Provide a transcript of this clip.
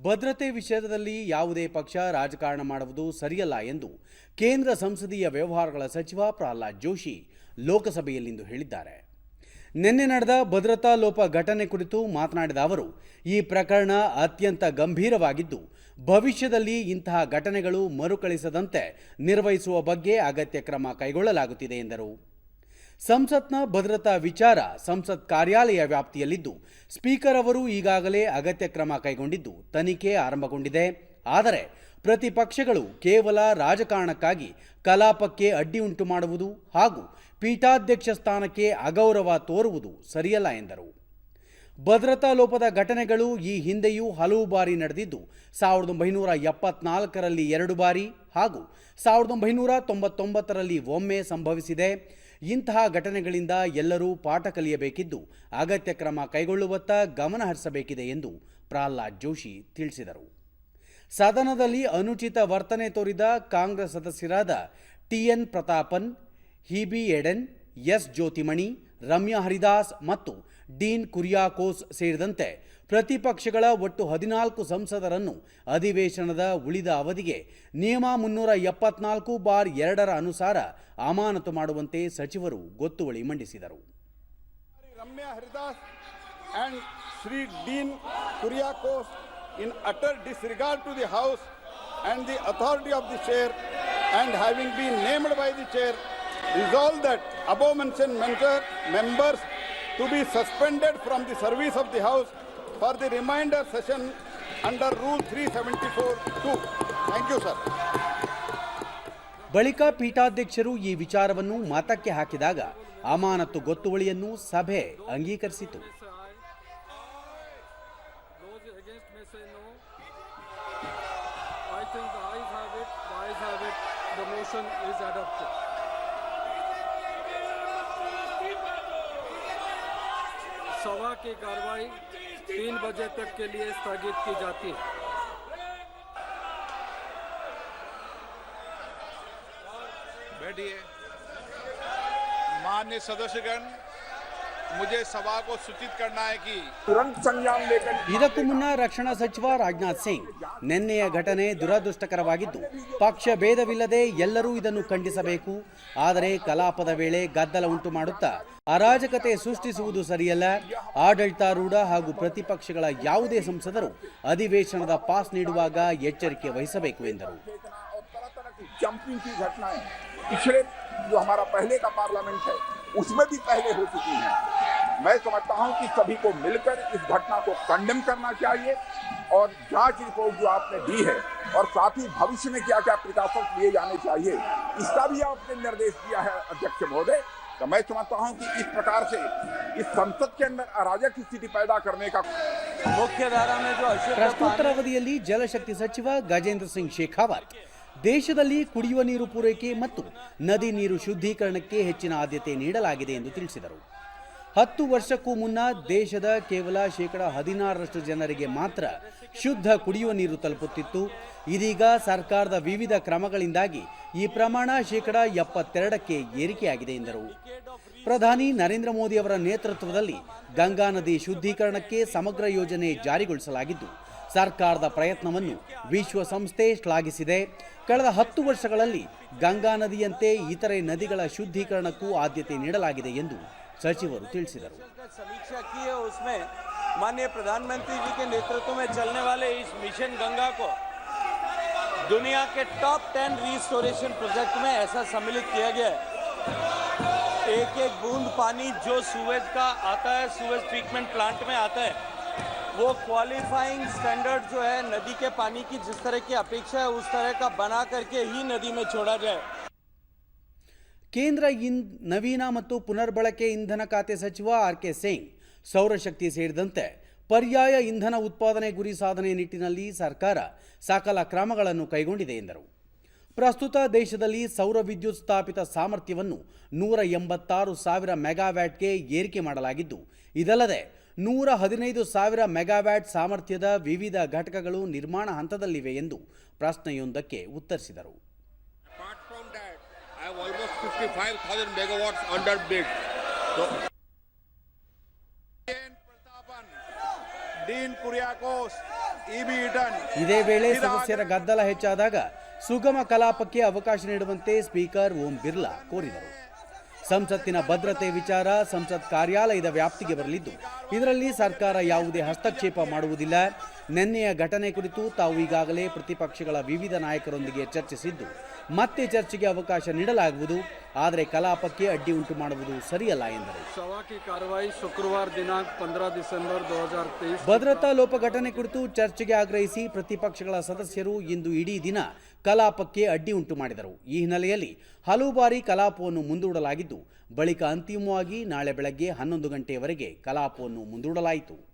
ಭದ್ರತೆ ವಿಷಯದಲ್ಲಿ ಯಾವುದೇ ಪಕ್ಷ ರಾಜಕಾರಣ ಮಾಡುವುದು ಸರಿಯಲ್ಲ ಎಂದು ಕೇಂದ್ರ ಸಂಸದೀಯ ವ್ಯವಹಾರಗಳ ಸಚಿವ ಪ್ರಹ್ಲಾದ್ ಜೋಶಿ ಲೋಕಸಭೆಯಲ್ಲಿಂದು ಹೇಳಿದ್ದಾರೆ. ನಿನ್ನೆ ನಡೆದ ಭದ್ರತಾ ಲೋಪ ಘಟನೆ ಕುರಿತು ಮಾತನಾಡಿದ ಅವರು, ಈ ಪ್ರಕರಣ ಅತ್ಯಂತ ಗಂಭೀರವಾಗಿದ್ದು, ಭವಿಷ್ಯದಲ್ಲಿ ಇಂತಹ ಘಟನೆಗಳು ಮರುಕಳಿಸದಂತೆ ನಿರ್ವಹಿಸುವ ಬಗ್ಗೆ ಅಗತ್ಯ ಕ್ರಮ ಕೈಗೊಳ್ಳಲಾಗುತ್ತಿದೆ ಎಂದರು. ಸಂಸತ್ನ ಭದ್ರತಾ ವಿಚಾರ ಸಂಸತ್ ಕಾರ್ಯಾಲಯ ವ್ಯಾಪ್ತಿಯಲ್ಲಿದ್ದು, ಸ್ಪೀಕರ್ ಅವರು ಈಗಾಗಲೇ ಅಗತ್ಯ ಕ್ರಮ ಕೈಗೊಂಡಿದ್ದು, ತನಿಖೆ ಆರಂಭಗೊಂಡಿದೆ. ಆದರೆ, ಪ್ರತಿಪಕ್ಷಗಳು ಕೇವಲ ರಾಜಕಾರಣಕ್ಕಾಗಿ ಕಲಾಪಕ್ಕೆ ಅಡ್ಡಿ ಉಂಟು ಮಾಡುವುದು ಹಾಗೂ ಪೀಠಾಧ್ಯಕ್ಷ ಸ್ಥಾನಕ್ಕೆ ಅಗೌರವ ತೋರುವುದು ಸರಿಯಲ್ಲ ಎಂದರು. ಭದ್ರತಾ ಲೋಪದ ಘಟನೆಗಳು ಈ ಹಿಂದೆಯೂ ಹಲವು ಬಾರಿ ನಡೆದಿದ್ದು, ಸಾವಿರದ ಒಂಬೈನೂರ ಎಪ್ಪತ್ನಾಲ್ಕರಲ್ಲಿ ಎರಡು ಬಾರಿ ಹಾಗೂ ಸಾವಿರದ ಒಂಬೈನೂರ ತೊಂಬತ್ತೊಂಬತ್ತರಲ್ಲಿ ಒಮ್ಮೆ ಸಂಭವಿಸಿದೆ. ಇಂತಹ ಘಟನೆಗಳಿಂದ ಎಲ್ಲರೂ ಪಾಠ ಕಲಿಯಬೇಕಿದ್ದು ಅಗತ್ಯ ಕ್ರಮ ಕೈಗೊಳ್ಳುವತ್ತ ಗಮನ ಹರಿಸಬೇಕಿದೆ ಎಂದು ಪ್ರಹ್ಲಾದ್ ಜೋಶಿ ತಿಳಿಸಿದರು. ಸದನದಲ್ಲಿ ಅನುಚಿತ ವರ್ತನೆ ತೋರಿದ ಕಾಂಗ್ರೆಸ್ ಸದಸ್ಯರಾದ T N Prathapan, Hibi Eden, S. Jothimani, Ramya Haridas ಮತ್ತು ಡೀನ್ ಕುರಿಯಾಕೋಸ್ ಸೇರಿದಂತೆ ಪ್ರತಿಪಕ್ಷಗಳ ಒಟ್ಟು ಹದಿನಾಲ್ಕು ಸಂಸದರನ್ನು ಅಧಿವೇಶನದ ಉಳಿದ ಅವಧಿಗೆ ನಿಯಮ ಮುನ್ನೂರ ಎಪ್ಪತ್ನಾಲ್ಕು ಬಾರ್ ಎರಡರ ಅನುಸಾರ ಅಮಾನತು ಮಾಡುವಂತೆ ಸಚಿವರು ಗೊತ್ತುವಳಿ ಮಂಡಿಸಿದರು. In utter disregard to the house and the authority the chair by the chair resolve that members to be suspended from the service of the house for the remainder session under rule three seventy four thank you sir ಬಳಿಕ ಪೀಠಾಧ್ಯಕ್ಷರು ಈ ವಿಚಾರವನ್ನು ಮತಕ್ಕೆ ಹಾಕಿದಾಗ ಅಮಾನತು ಗೊತ್ತುವಳಿಯನ್ನು ಸಭೆ ಅಂಗೀಕರಿಸಿತು. सभा की कार्रवाई तीन बजे तक के लिए स्थगित की जाती है। बैठिए। मान्य सदस्यगण मुझे सभा को सूचित करना है कि तुरंत संज्ञान लेकर ಇದಕ್ಕೂ ಮುನ್ನ ರಕ್ಷಣಾ ಸಚಿವ ರಾಜನಾಥ್ ಸಿಂಗ್ ನಿನ್ನೆಯ ಘಟನೆ ದುರದೃಷ್ಟಕರವಾಗಿದ್ದು ಪಕ್ಷ ಭೇದವಿಲ್ಲದೆ ಎಲ್ಲರೂ ಇದನ್ನು ಖಂಡಿಸಬೇಕು ಆದರೆ ಕಲಾಪದ ವೇಳೆ ಗದ್ದಲ ಉಂಟು ಮಾಡುತ್ತಾ ಅರಾಜಕತೆ ಸೃಷ್ಟಿಸುವುದು ಸರಿಯಲ್ಲ ಆಡಳಿತಾರೂಢ ಹಾಗೂ ಪ್ರತಿಪಕ್ಷಗಳ ಯಾವುದೇ ಸಂಸದರು ಅಧಿವೇಶನದ ಪಾಸ್ ನೀಡುವಾಗ ಎಚ್ಚರಿಕೆ ವಹಿಸಬೇಕು ಎಂದರು और तरह तरह की जंपिंग की घटनाएं पिछले जो हमारा पहले का पार्लियामेंट है उसमें भी पहले हो चुकी हैं मैं समझता हूं कि सभी को मिलकर इस घटना को कंडेम करना चाहिए और जांच रिपोर्ट जो आपने दी है और साथ ही भविष्य में क्या क्या प्रिकॉशंस लिए जाने चाहिए इसका भी आपने निर्देश दिया है अध्यक्ष महोदय तो मैं समझता हूं कि इस प्रकार से इस संसद के अंदर अराजक स्थिति पैदा करने का मुख्य धारा में जो अशुद्ध ಪ್ರಶ್ನೋತ್ತರ ಅವಧಿಯಲ್ಲಿ ಜಲಶಕ್ತಿ ಸಚಿವ ಗಜೇಂದ್ರ ಸಿಂಗ್ ಶೇಖಾವತ್ ದೇಶದಲ್ಲಿ ಕುಡಿಯುವ ನೀರು ಪೂರೈಕೆ ಮತ್ತು ನದಿ ನೀರು ಶುದ್ಧೀಕರಣಕ್ಕೆ ಹೆಚ್ಚಿನ ಆದ್ಯತೆ ನೀಡಲಾಗಿದೆ ಎಂದು ತಿಳಿಸಿದರು ಹತ್ತು ವರ್ಷಕ್ಕೂ ಮುನ್ನ ದೇಶದ ಕೇವಲ ಶೇಕಡ ಹದಿನಾರರಷ್ಟು ಜನರಿಗೆ ಮಾತ್ರ ಶುದ್ಧ ಕುಡಿಯುವ ನೀರು ತಲುಪುತ್ತಿತ್ತು. ಇದೀಗ ಸರ್ಕಾರದ ವಿವಿಧ ಕ್ರಮಗಳಿಂದಾಗಿ ಈ ಪ್ರಮಾಣ ಶೇಕಡ ಎಪ್ಪತ್ತೆರಡಕ್ಕೆ ಏರಿಕೆಯಾಗಿದೆ ಎಂದರು. ಪ್ರಧಾನಿ ನರೇಂದ್ರ ಮೋದಿ ಅವರ ನೇತೃತ್ವದಲ್ಲಿ ಗಂಗಾ ನದಿ ಶುದ್ಧೀಕರಣಕ್ಕೆ ಸಮಗ್ರ ಯೋಜನೆ ಜಾರಿಗೊಳಿಸಲಾಗಿದ್ದು, ಸರ್ಕಾರದ ಪ್ರಯತ್ನವನ್ನು ವಿಶ್ವಸಂಸ್ಥೆ ಶ್ಲಾಘಿಸಿದೆ. ಕಳೆದ ಹತ್ತು ವರ್ಷಗಳಲ್ಲಿ ಗಂಗಾ ನದಿಯಂತೆ ಇತರೆ ನದಿಗಳ ಶುದ್ಧೀಕರಣಕ್ಕೂ ಆದ್ಯತೆ ನೀಡಲಾಗಿದೆ ಎಂದು ಸಚಿವರು ತಿಳಿಸಿದರು का समीक्षा की है उसमें माननीय प्रधानमंत्री जी के नेतृत्व में चलने वाले इस मिशन गंगा को दुनिया के टॉप टेन रिस्टोरेशन प्रोजेक्ट में ऐसा सम्मिलित किया गया है एक एक बूंद पानी जो सूरज का आता है सूरज ट्रीटमेंट प्लांट में आता है वो क्वालिफाइंग स्टैंडर्ड जो है नदी के पानी की जिस तरह की अपेक्षा है उस तरह का बना करके ही नदी में छोड़ा जाए ಕೇಂದ್ರ ಇನ್, ನವೀನ ಮತ್ತು ಪುನರ್ಬಳಕೆ ಇಂಧನ ಖಾತೆ ಸಚಿವ ಆರ್ ಕೆ ಸಿಂಗ್ ಸೌರಶಕ್ತಿ ಸೇರಿದಂತೆ ಪರ್ಯಾಯ ಇಂಧನ ಉತ್ಪಾದನೆ ಗುರಿ ಸಾಧನೆ ನಿಟ್ಟಿನಲ್ಲಿ ಸರ್ಕಾರ ಸಕಲ ಕ್ರಮಗಳನ್ನು ಕೈಗೊಂಡಿದೆ ಎಂದರು. ಪ್ರಸ್ತುತ ದೇಶದಲ್ಲಿ ಸೌರ ವಿದ್ಯುತ್ ಸ್ಥಾಪಿತ ಸಾಮರ್ಥ್ಯವನ್ನು ನೂರ ಎಂಬತ್ತಾರು ಸಾವಿರ ಮೆಗಾವ್ಯಾಟ್ಗೆ ಏರಿಕೆ ಮಾಡಲಾಗಿದ್ದು, ಇದಲ್ಲದೆ ನೂರ ಹದಿನೈದು ಸಾವಿರ ಮೆಗಾವ್ಯಾಟ್ ಸಾಮರ್ಥ್ಯದ ವಿವಿಧ ಘಟಕಗಳು ನಿರ್ಮಾಣ ಹಂತದಲ್ಲಿವೆ ಎಂದು ಪ್ರಶ್ನೆಯೊಂದಕ್ಕೆ ಉತ್ತರಿಸಿದರು. 55,000 megawatts under bid. So, ಇದೇ ವೇಳೆ ಸದಸ್ಯರ ಗದ್ದಲ ಹೆಚ್ಚಾದಾಗ ಸುಗಮ ಕಲಾಪಕ್ಕೆ ಅವಕಾಶ ನೀಡುವಂತೆ ಸ್ಪೀಕರ್ ಓಂ ಬಿರ್ಲಾ ಕೋರಿದರು. ಸಂಸತ್ತಿನ ಭದ್ರತೆ ವಿಚಾರ ಸಂಸತ್ ಕಾರ್ಯಾಲಯದ ವ್ಯಾಪ್ತಿಗೆ ಬರಲಿದ್ದು ಇದರಲ್ಲಿ ಸರ್ಕಾರ ಯಾವುದೇ ಹಸ್ತಕ್ಷೇಪ ಮಾಡುವುದಿಲ್ಲ. ನಿನ್ನೆಯ ಘಟನೆ ಕುರಿತು ತಾವು ಈಗಾಗಲೇ ಪ್ರತಿಪಕ್ಷಗಳ ವಿವಿಧ ನಾಯಕರೊಂದಿಗೆ ಚರ್ಚಿಸಿದ್ದು ಮತ್ತೆ ಚರ್ಚೆಗೆ ಅವಕಾಶ ನೀಡಲಾಗುವುದು ಆದರೆ ಕಲಾಪಕ್ಕೆ ಅಡ್ಡಿ ಉಂಟು ಮಾಡುವುದು ಸರಿಯಲ್ಲ ಎಂದರು. ಶುಕ್ರವಾರ ದಿನಾಂಕ ಡಿಸೆಂಬರ್ ಭದ್ರತಾ ಲೋಪ ಘಟನೆ ಕುರಿತು ಚರ್ಚೆಗೆ ಆಗ್ರಹಿಸಿ ಪ್ರತಿಪಕ್ಷಗಳ ಸದಸ್ಯರು ಇಂದು ಇಡೀ ದಿನ ಕಲಾಪಕ್ಕೆ ಅಡ್ಡಿ ಉಂಟು ಮಾಡಿದರು. ಈ ಹಿನ್ನೆಲೆಯಲ್ಲಿ ಹಲವು ಬಾರಿ ಕಲಾಪವನ್ನು ಮುಂದೂಡಲಾಗಿದ್ದು ಬಳಿಕ ಅಂತಿಮವಾಗಿ ನಾಳೆ ಬೆಳಗ್ಗೆ ಹನ್ನೊಂದು ಗಂಟೆಯವರೆಗೆ ಕಲಾಪವನ್ನು ಮುಂದೂಡಲಾಯಿತು.